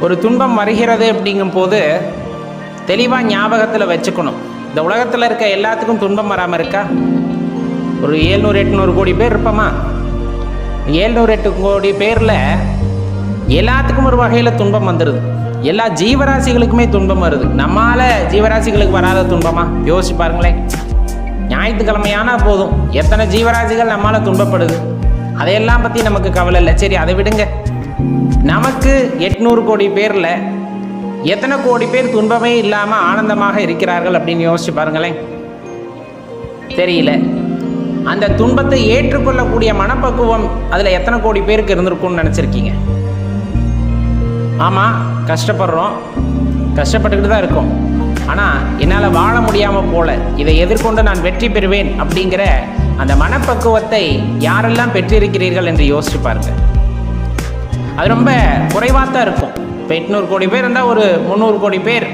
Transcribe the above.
ஒரு துன்பம் வருகிறது அப்படிங்கும் போது தெளிவாக ஞாபகத்தில் வச்சுக்கணும். இந்த உலகத்தில் இருக்க எல்லாத்துக்கும் துன்பம் வராமல் இருக்கா? ஒரு ஏழ்நூறு எட்நூறு கோடி பேர் இருப்போமா? ஏழ்நூறு எட்டு கோடி பேரில் எல்லாத்துக்கும் ஒரு வகையில் துன்பம் வந்துடுது எல்லா ஜீவராசிகளுக்குமே துன்பம் வருது. நம்மால் ஜீவராசிகளுக்கு வராத துன்பமா? யோசிச்சு பாருங்களேன். ஞாயிற்றுக்கிழமையானா போதும். எத்தனை ஜீவராசிகள் நம்மால் துன்பப்படுது? அதையெல்லாம் பற்றி நமக்கு கவலை இல்லை. சரி அதை விடுங்க. நமக்கு எட்நூறு கோடி பேரில் எத்தனை கோடி பேர் துன்பமே இல்லாமல் ஆனந்தமாக இருக்கிறார்கள் அப்படின்னு யோசிச்சு பாருங்களேன். தெரியல. அந்த துன்பத்தை ஏற்றுக்கொள்ளக்கூடிய மனப்பக்குவம் அதில் எத்தனை கோடி பேருக்கு இருந்திருக்கும்னு நினச்சிருக்கீங்க? ஆமாம் கஷ்டப்படுறோம். கஷ்டப்பட்டுக்கிட்டு தான் இருக்கோம். ஆனால் என்னால் வாழ முடியாமல் போல இதை எதிர்கொண்டு நான் வெற்றி பெறுவேன் அப்படிங்கிற அந்த மனப்பக்குவத்தை யாரெல்லாம் பெற்றிருக்கிறீர்கள் என்று யோசிச்சு பாருங்கள் அது ரொம்ப குறைவாக தான் இருக்கும். இப்போ எட்நூறு கோடி பேர் இருந்தால் ஒரு முந்நூறு கோடி பேர்.